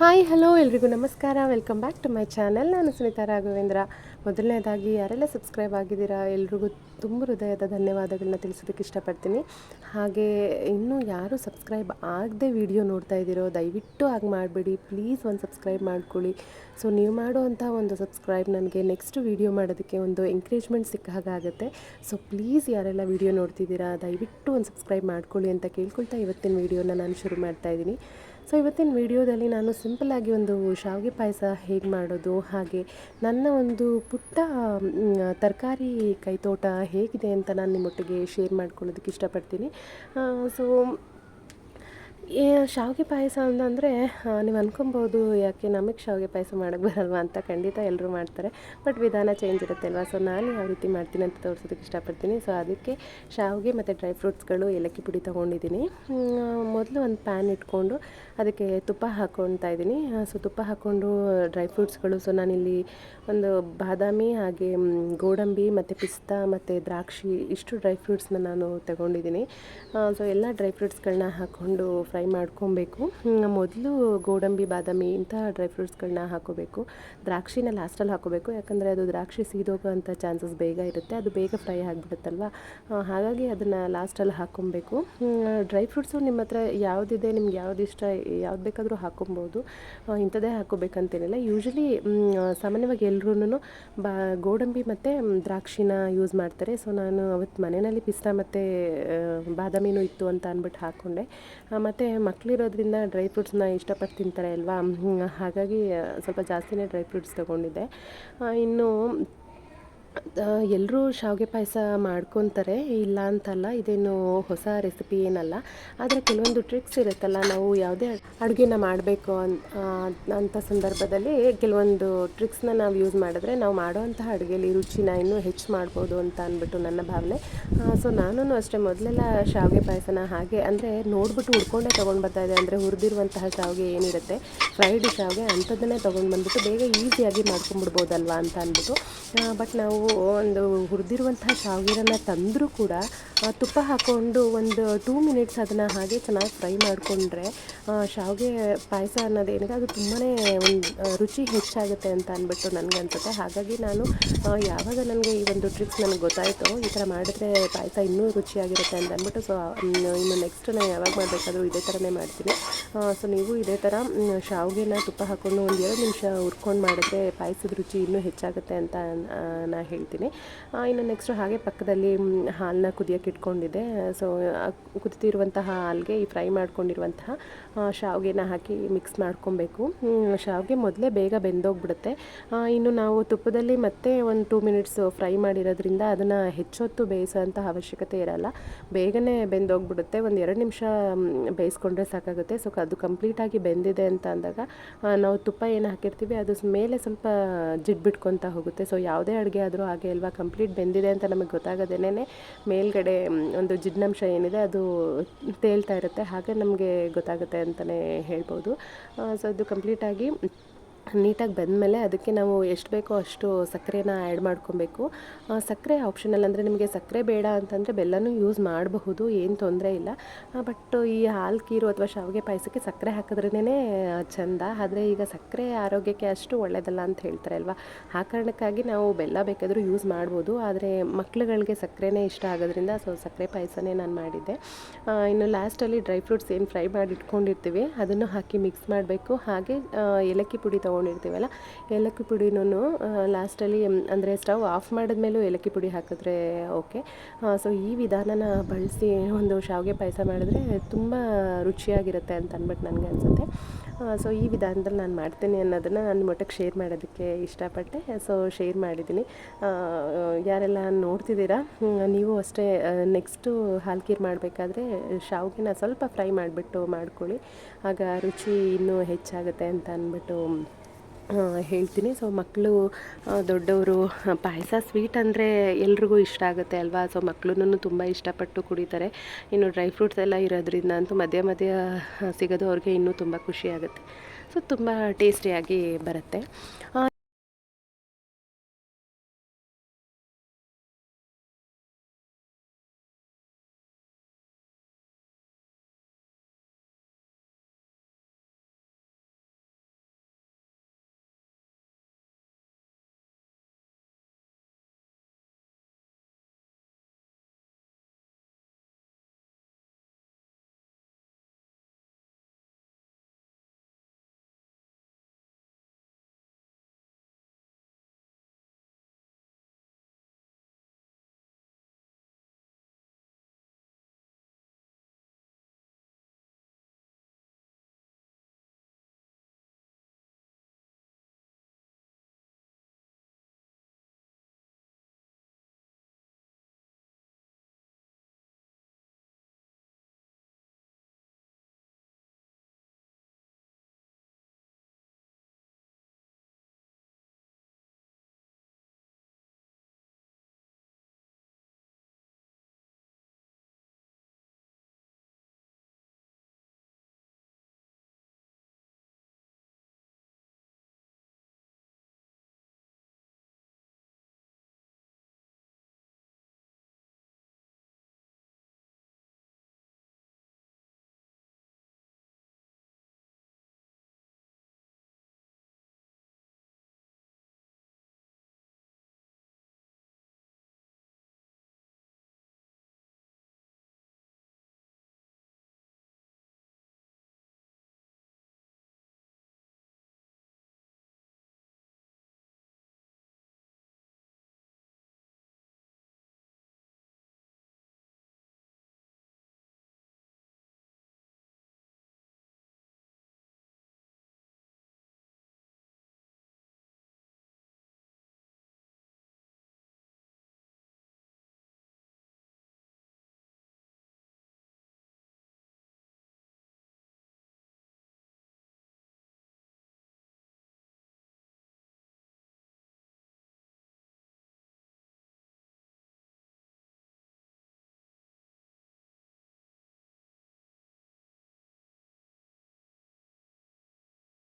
Hi, hello, ಎಲ್ರಿಗೂ ನಮಸ್ಕಾರ. Welcome back to my channel ನಾನು ಸುನೀತಾ ರಾಘವೇಂದ್ರ. ಮೊದಲನೇದಾಗಿ ಯಾರೆಲ್ಲ ಸಬ್ಸ್ಕ್ರೈಬ್ ಆಗಿದ್ದೀರಾ, ಎಲ್ರಿಗೂ ತುಂಬ ಹೃದಯದ ಧನ್ಯವಾದಗಳನ್ನ ತಿಳಿಸೋದಕ್ಕೆ ಇಷ್ಟಪಡ್ತೀನಿ. ಹಾಗೆ ಇನ್ನೂ ಯಾರು ಸಬ್ಸ್ಕ್ರೈಬ್ ಆಗದೆ ವಿಡಿಯೋ ನೋಡ್ತಾ ಇದ್ದೀರೋ, ದಯವಿಟ್ಟು ಹಾಗೆ ಮಾಡಬೇಡಿ. ಪ್ಲೀಸ್ ಒಂದು ಸಬ್ಸ್ಕ್ರೈಬ್ ಮಾಡ್ಕೊಳ್ಳಿ. ಸೊ, ನೀವು ಮಾಡುವಂಥ ಒಂದು ಸಬ್ಸ್ಕ್ರೈಬ್ ನನಗೆ ನೆಕ್ಸ್ಟ್ ವಿಡಿಯೋ ಮಾಡೋದಕ್ಕೆ ಒಂದು ಎಂಕರೇಜ್ಮೆಂಟ್ ಸಿಕ್ಕ ಹಾಗಾಗುತ್ತೆ ಸೊ, ಪ್ಲೀಸ್ ಯಾರೆಲ್ಲ ವಿಡಿಯೋ ನೋಡ್ತಿದ್ದೀರಾ, ದಯವಿಟ್ಟು ಒಂದು ಸಬ್ಸ್ಕ್ರೈಬ್ ಮಾಡ್ಕೊಳ್ಳಿ ಅಂತ ಕೇಳ್ಕೊಳ್ತಾ ಇವತ್ತಿನ ವಿಡಿಯೋನ ನಾನು ಶುರು ಮಾಡ್ತಾ ಇದ್ದೀನಿ. ಸೊ, ಇವತ್ತಿನ ವಿಡಿಯೋದಲ್ಲಿ ನಾನು ಸಿಂಪಲ್ಲಾಗಿ ಒಂದು ಶಾವಿಗೆ ಪಾಯಸ ಹೇಗೆ ಮಾಡೋದು, ಹಾಗೆ ನನ್ನ ಒಂದು ಪುಟ್ಟ ತರಕಾರಿ ಕೈತೋಟ ಹೇಗಿದೆ ಅಂತ ನಾನು ನಿಮ್ಮೊಟ್ಟಿಗೆ ಶೇರ್ ಮಾಡ್ಕೊಳ್ಳೋದಕ್ಕೆ ಇಷ್ಟಪಡ್ತೀನಿ. ಸೊ ಶಾವಿಗೆ ಪಾಯಸ ಅಂತಂದರೆ ನೀವು ಅನ್ಕೊಬೋದು ಯಾಕೆ ನಮಗೆ ಶಾವಿಗೆ ಪಾಯಸ ಮಾಡೋಕ್ಕೆ ಬರಲ್ವಾ ಅಂತ ಖಂಡಿತ ಎಲ್ಲರೂ ಮಾಡ್ತಾರೆ. ಬಟ್ ವಿಧಾನ ಚೇಂಜ್ ಇರುತ್ತೆ ಅಲ್ವಾ ಸೊ ನಾನು ಯಾವ ರೀತಿ ಮಾಡ್ತೀನಿ ಅಂತ ತೋರಿಸೋದಕ್ಕೆ ಇಷ್ಟಪಡ್ತೀನಿ. ಸೊ ಅದಕ್ಕೆ ಶಾವಿಗೆ ಮತ್ತು ಡ್ರೈ ಫ್ರೂಟ್ಸ್ಗಳು ಏಲಕ್ಕಿ ಪುಡಿ ತೊಗೊಂಡಿದ್ದೀನಿ. ಮೊದಲು ಒಂದು ಪ್ಯಾನ್ ಇಟ್ಕೊಂಡು ಅದಕ್ಕೆ ತುಪ್ಪ ಹಾಕ್ಕೊಳ್ತಾ ಇದ್ದೀನಿ. ಸೊ ತುಪ್ಪ ಹಾಕ್ಕೊಂಡು ಡ್ರೈ ಫ್ರೂಟ್ಸ್ಗಳು ಸೊ ನಾನಿಲ್ಲಿ ಒಂದು ಬಾದಾಮಿ ಹಾಗೆ ಗೋಡಂಬಿ ಮತ್ತು ಪಿಸ್ತಾ ಮತ್ತು ದ್ರಾಕ್ಷಿ ಇಷ್ಟು ಡ್ರೈ ಫ್ರೂಟ್ಸ್ನ ನಾನು ತಗೊಂಡಿದ್ದೀನಿ. ಸೊ ಎಲ್ಲ ಡ್ರೈ ಫ್ರೂಟ್ಸ್ಗಳನ್ನ ಹಾಕ್ಕೊಂಡು ಫ್ರೈ ಮಾಡ್ಕೊಬೇಕು. ಮೊದಲು ಗೋಡಂಬಿ, ಬಾದಾಮಿ ಇಂಥ ಡ್ರೈ ಫ್ರೂಟ್ಸ್ಗಳನ್ನ ಹಾಕೋಬೇಕು. ದ್ರಾಕ್ಷಿನ ಲಾಸ್ಟಲ್ಲಿ ಹಾಕೋಬೇಕು. ಯಾಕಂದರೆ ಅದು ದ್ರಾಕ್ಷಿ ಸೀದೋಗೋಂಥ ಚಾನ್ಸಸ್ ಬೇಗ ಇರುತ್ತೆ. ಅದು ಬೇಗ ಫ್ರೈ ಆಗಿಬಿಡುತ್ತಲ್ವ? ಹಾಗಾಗಿ ಅದನ್ನು ಲಾಸ್ಟಲ್ಲಿ ಹಾಕ್ಕೊಬೇಕು ಡ್ರೈ ಫ್ರೂಟ್ಸು ನಿಮ್ಮ ಹತ್ರ ಯಾವುದಿದೆ, ನಿಮ್ಗೆ ಯಾವ್ದು ಇಷ್ಟ, ಯಾವ್ದು ಬೇಕಾದರೂ ಹಾಕೊಬೋದು. ಇಂಥದ್ದೇ ಹಾಕೋಬೇಕಂತೇನಿಲ್ಲ. ಯೂಶ್ವಲಿ ಸಾಮಾನ್ಯವಾಗಿ ಎಲ್ಲರೂ ಬಾ, ಗೋಡಂಬಿ ಮತ್ತು ದ್ರಾಕ್ಷಿನ ಯೂಸ್ ಮಾಡ್ತಾರೆ. ಸೊ ನಾನು ಅವತ್ತು ಮನೆಯಲ್ಲಿ ಪಿಸ್ತಾ ಮತ್ತು ಬಾದಾಮಿನೂ ಇತ್ತು ಅಂತ ಅಂದ್ಬಿಟ್ಟು ಹಾಕ್ಕೊಂಡೆ ಮತ್ತು ಮಕ್ಕಳಿರೋದ್ರಿಂದ ಡ್ರೈ ಫ್ರೂಟ್ಸ್ನ ಇಷ್ಟಪಟ್ಟು ತಿಂತಾರೆ ಅಲ್ವಾ? ಹಾಗಾಗಿ ಸ್ವಲ್ಪ ಜಾಸ್ತಿನೇ ಡ್ರೈ ಫ್ರೂಟ್ಸ್ ತೊಗೊಂಡಿದ್ದೆ. ಇನ್ನು ಎಲ್ಲರೂ ಶಾವಿಗೆ ಪಾಯಸ ಮಾಡ್ಕೊತಾರೆ ಇಲ್ಲ ಅಂತಲ್ಲ ಇದೇನು ಹೊಸ ರೆಸಿಪಿ ಏನಲ್ಲ. ಆದರೆ ಕೆಲವೊಂದು ಟ್ರಿಕ್ಸ್ ಇರುತ್ತಲ್ಲ, ನಾವು ಯಾವುದೇ ಅಡುಗೆನ ಮಾಡಬೇಕು ಅಂತ ಸಂದರ್ಭದಲ್ಲಿ ಕೆಲವೊಂದು ಟ್ರಿಕ್ಸ್ನ ನಾವು ಯೂಸ್ ಮಾಡಿದ್ರೆ ನಾವು ಮಾಡೋವಂತಹ ಅಡುಗೆಯಲ್ಲಿ ರುಚಿನ ಇನ್ನೂ ಹೆಚ್ಚು ಮಾಡ್ಬೋದು ಅಂತ ಅಂದ್ಬಿಟ್ಟು ನನ್ನ ಭಾವನೆ. ಸೊ ನಾನು ಅಷ್ಟೇ, ಮೊದಲೆಲ್ಲ ಶಾವಿಗೆ ಪಾಯಸನ ಹಾಗೆ, ಅಂದರೆ ನೋಡ್ಬಿಟ್ಟು ಹುಡ್ಕೊಂಡೇ ತೊಗೊಂಡು ಬರ್ತಾ ಇದೆ ಅಂದರೆ ಹುರಿದಿರುವಂತಹ ಶಾವಿಗೆ ಏನಿರುತ್ತೆ ಫ್ರೈಡ್ ಶಾವಿಗೆ ಅಂಥದ್ದನ್ನೇ ತೊಗೊಂಡು ಬಂದ್ಬಿಟ್ಟು ಬೇಗ ಈಸಿಯಾಗಿ ಮಾಡ್ಕೊಂಬಿಡ್ಬೋದಲ್ವಾ ಅಂತ ಅಂದ್ಬಿಟ್ಟು. ಬಟ್ ನಾವು ಒಂದು ಹುರಿದಿರುವಂತಹ ಶಾವಿಗೆನ ತಂದರೂ ಕೂಡ ತುಪ್ಪ ಹಾಕ್ಕೊಂಡು ಒಂದು ಟೂ ಮಿನಿಟ್ಸ್ ಅದನ್ನು ಹಾಗೆ ಚೆನ್ನಾಗಿ ಫ್ರೈ ಮಾಡಿಕೊಂಡ್ರೆ ಶಾವಿಗೆ ಪಾಯಸ ಅನ್ನೋದೇನಿದೆ ಅದು ತುಂಬಾ ಒಂದು ರುಚಿ ಹೆಚ್ಚಾಗುತ್ತೆ ಅಂತ ಅಂದ್ಬಿಟ್ಟು ನನಗೆ ಅನ್ಸುತ್ತೆ. ಹಾಗಾಗಿ ನಾನು ಯಾವಾಗ ನನಗೆ ಈ ಒಂದು ಟ್ರಿಕ್ಸ್ ನನಗೆ ಗೊತ್ತಾಯಿತು ಈ ಥರ ಮಾಡಿದ್ರೆ ಪಾಯಸ ಇನ್ನೂ ರುಚಿಯಾಗಿರುತ್ತೆ ಅಂತ ಅಂದ್ಬಿಟ್ಟು ಸೊ ಇನ್ನು ನೆಕ್ಸ್ಟ್ ನಾನು ಯಾವಾಗ ಮಾಡಬೇಕಾದ್ರೂ ಇದೇ ಥರನೇ ಮಾಡ್ತೀನಿ. ಸೊ ನೀವು ಇದೇ ಥರ ಶಾವಿಗೆನ ತುಪ್ಪ ಹಾಕ್ಕೊಂಡು ಒಂದು ಎರಡು ನಿಮಿಷ ಹುರ್ಕೊಂಡು ಮಾಡಿದ್ರೆ ಪಾಯಸದ ರುಚಿ ಇನ್ನೂ ಹೆಚ್ಚಾಗುತ್ತೆ ಅಂತ ನಾ ಹೇಳ್ತೀನಿ. ಇನ್ನು ನೆಕ್ಸ್ಟು ಹಾಗೆ ಪಕ್ಕದಲ್ಲಿ ಹಾಲನ್ನ ಕುದಿಯೋಕೆ ಇಟ್ಕೊಂಡಿದ್ದೆ. ಸೊ ಕುದಿತಿರುವಂತಹ ಹಾಲಿಗೆ ಈ ಫ್ರೈ ಮಾಡ್ಕೊಂಡಿರುವಂತಹ ಶಾವಿಗೆನ ಹಾಕಿ ಮಿಕ್ಸ್ ಮಾಡ್ಕೊಬೇಕು. ಶಾವಿಗೆ ಮೊದಲೇ ಬೇಗ ಬೆಂದೋಗ್ಬಿಡುತ್ತೆ. ಇನ್ನು ನಾವು ತುಪ್ಪದಲ್ಲಿ ಮತ್ತೆ ಒಂದು ಟೂ ಮಿನಿಟ್ಸ್ ಫ್ರೈ ಮಾಡಿರೋದ್ರಿಂದ ಅದನ್ನು ಹೆಚ್ಚೊತ್ತು ಬೇಯಿಸೋಂಥ ಅವಶ್ಯಕತೆ ಇರಲ್ಲ. ಬೇಗನೆ ಬೆಂದೋಗ್ಬಿಡುತ್ತೆ. ಒಂದು ಎರಡು ನಿಮಿಷ ಬೇಯಿಸ್ಕೊಂಡ್ರೆ ಸಾಕಾಗುತ್ತೆ. ಸೊ ಅದು ಕಂಪ್ಲೀಟಾಗಿ ಬೆಂದಿದೆ ಅಂತ ಅಂದಾಗ ನಾವು ತುಪ್ಪ ಏನು ಹಾಕಿರ್ತೀವಿ, ಅದು ಮೇಲೆ ಸ್ವಲ್ಪ ಜಿಡ್ಬಿಟ್ಕೊತಾ ಹೋಗುತ್ತೆ. ಸೊ ಯಾವುದೇ ಅಡುಗೆ ಆದರೂ ಹಾಗೆ ಅಲ್ವಾ? ಕಂಪ್ಲೀಟ್ ಬೆಂದಿದೆ ಅಂತ ನಮಗೆ ಗೊತ್ತಾಗೋದೇನೆ ಮೇಲ್ಗಡೆ ಒಂದು ಜಿಡ್ನಂಶ ಏನಿದೆ ಅದು ತೇಳ್ತಾ ಇರುತ್ತೆ. ಹಾಗೆ ನಮಗೆ ಗೊತ್ತಾಗುತ್ತೆ ಅಂತಲೇ ಹೇಳ್ಬೋದು. ಸೊ ಅದು ಕಂಪ್ಲೀಟಾಗಿ ನೀಟಾಗಿ ಬೆಂದಮೇಲೆ ಅದಕ್ಕೆ ನಾವು ಎಷ್ಟು ಬೇಕೋ ಅಷ್ಟು ಸಕ್ಕರೆನ ಆ್ಯಡ್ ಮಾಡ್ಕೊಬೇಕು. ಸಕ್ಕರೆ ಆಪ್ಷನಲ್ ಅಂದರೆ ನಿಮಗೆ ಸಕ್ಕರೆ ಬೇಡ ಅಂತಂದರೆ ಬೆಲ್ಲನೂ ಯೂಸ್ ಮಾಡಬಹುದು, ಏನು ತೊಂದರೆ ಇಲ್ಲ. ಬಟ್ ಈ ಹಾಲು ಕೀರು ಅಥವಾ ಶಾವಿಗೆ ಪಾಯಸಕ್ಕೆ ಸಕ್ಕರೆ ಹಾಕಿದ್ರೇ ಚೆಂದ. ಆದರೆ ಈಗ ಸಕ್ಕರೆ ಆರೋಗ್ಯಕ್ಕೆ ಅಷ್ಟು ಒಳ್ಳೆಯದಲ್ಲ ಅಂತ ಹೇಳ್ತಾರೆ ಅಲ್ವಾ? ಆ ಕಾರಣಕ್ಕಾಗಿ ನಾವು ಬೆಲ್ಲ ಬೇಕಾದರೂ ಯೂಸ್ ಮಾಡ್ಬೋದು. ಆದರೆ ಮಕ್ಳುಗಳಿಗೆ ಸಕ್ಕರೆನೇ ಇಷ್ಟ ಆಗೋದ್ರಿಂದ ಸೊ ಸಕ್ಕರೆ ಪಾಯಸನೇ ನಾನು ಮಾಡಿದ್ದೆ. ಇನ್ನು ಲಾಸ್ಟಲ್ಲಿ ಡ್ರೈ ಫ್ರೂಟ್ಸ್ ಏನು ಫ್ರೈ ಮಾಡಿ ಇಟ್ಕೊಂಡಿರ್ತೀವಿ ಅದನ್ನು ಹಾಕಿ ಮಿಕ್ಸ್ ಮಾಡಬೇಕು. ಹಾಗೆ ಏಲಕ್ಕಿ ಪುಡಿ ತೊಗೊಂಡಿರ್ತೀವಲ್ಲ? ಏಲಕ್ಕಿ ಪುಡಿನೂ ಲಾಸ್ಟಲ್ಲಿ ಅಂದರೆ ಸ್ಟವ್ ಆಫ್ ಮಾಡಿದ್ಮೇಲೂ ಏಲಕ್ಕಿ ಪುಡಿ ಹಾಕಿದ್ರೆ ಓಕೆ ಸೊ ಈ ವಿಧಾನನ ಬಳಸಿ ಒಂದು ಶಾವಿಗೆ ಪಾಯಸ ಮಾಡಿದ್ರೆ ತುಂಬ ರುಚಿಯಾಗಿರುತ್ತೆ ಅಂತ ಅಂದ್ಬಿಟ್ಟು ನನಗೆ ಅನಿಸುತ್ತೆ. ಸೊ ಈ ವಿಧಾನದಲ್ಲಿ ನಾನು ಮಾಡ್ತೀನಿ ಅನ್ನೋದನ್ನು ನಾನು ಮಟ್ಟಕ್ಕೆ ಶೇರ್ ಮಾಡೋದಕ್ಕೆ ಇಷ್ಟಪಟ್ಟೆ. ಸೊ ಶೇರ್ ಮಾಡಿದ್ದೀನಿ ಯಾರೆಲ್ಲ ನೋಡ್ತಿದ್ದೀರಾ ನೀವು ಅಷ್ಟೇ ನೆಕ್ಸ್ಟು ಹಾಲ್ಕೀರ್ ಮಾಡಬೇಕಾದ್ರೆ ಶಾವಿಗೆನ ಸ್ವಲ್ಪ ಫ್ರೈ ಮಾಡಿಬಿಟ್ಟು ಮಾಡ್ಕೊಳ್ಳಿ. ಆಗ ರುಚಿ ಇನ್ನೂ ಹೆಚ್ಚಾಗುತ್ತೆ ಅಂತ ಅಂದ್ಬಿಟ್ಟು ಹೇಳ್ತೀನಿ. ಸೊ ಮಕ್ಕಳು ದೊಡ್ಡವರು ಪಾಯಸ ಸ್ವೀಟ್ ಅಂದರೆ ಎಲ್ರಿಗೂ ಇಷ್ಟ ಆಗುತ್ತೆ ಅಲ್ವಾ? ಸೊ ಮಕ್ಕಳು ತುಂಬ ಇಷ್ಟಪಟ್ಟು ಕುಡಿತಾರೆ. ಇನ್ನು ಡ್ರೈ ಫ್ರೂಟ್ಸ್ ಎಲ್ಲ ಇರೋದ್ರಿಂದ ಅಂತೂ ಮಧ್ಯ ಮಧ್ಯ ಸಿಗೋದು ಅವ್ರಿಗೆ ಇನ್ನೂ ತುಂಬ ಖುಷಿಯಾಗುತ್ತೆ ಸೊ ತುಂಬ ಟೇಸ್ಟಿಯಾಗಿ ಬರುತ್ತೆ.